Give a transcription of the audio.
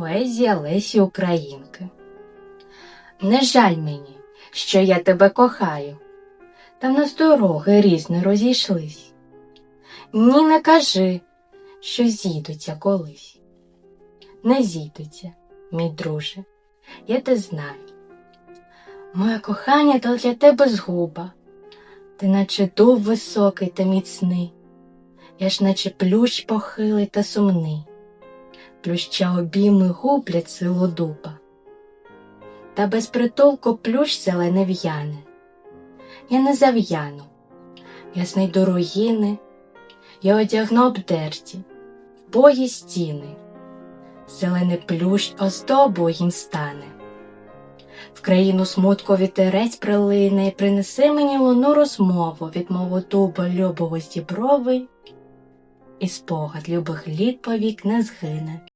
Поезія Лесі Українки. Не жаль мені, що я тебе кохаю, та в нас дороги різно розійшлись. Ні, не кажи, що зійдуться колись. Не зійдуться, мій друже, я те знаю. Моє кохання то для тебе згуба, ти наче дуб високий та міцний, я ж наче плющ похилий та сумний, плюща обійми гублять силу дуба. Та без притулку плющ зелене в'яне. Я не зав'яну, я знайду руїни, я одягну обдерті, в бої стіни, зелений плющ оздобою їм стане. В країну смутку вітерець прилине, і принеси мені луну розмову від мого дуба любого з діброви, і спогад любих літ повік не згине.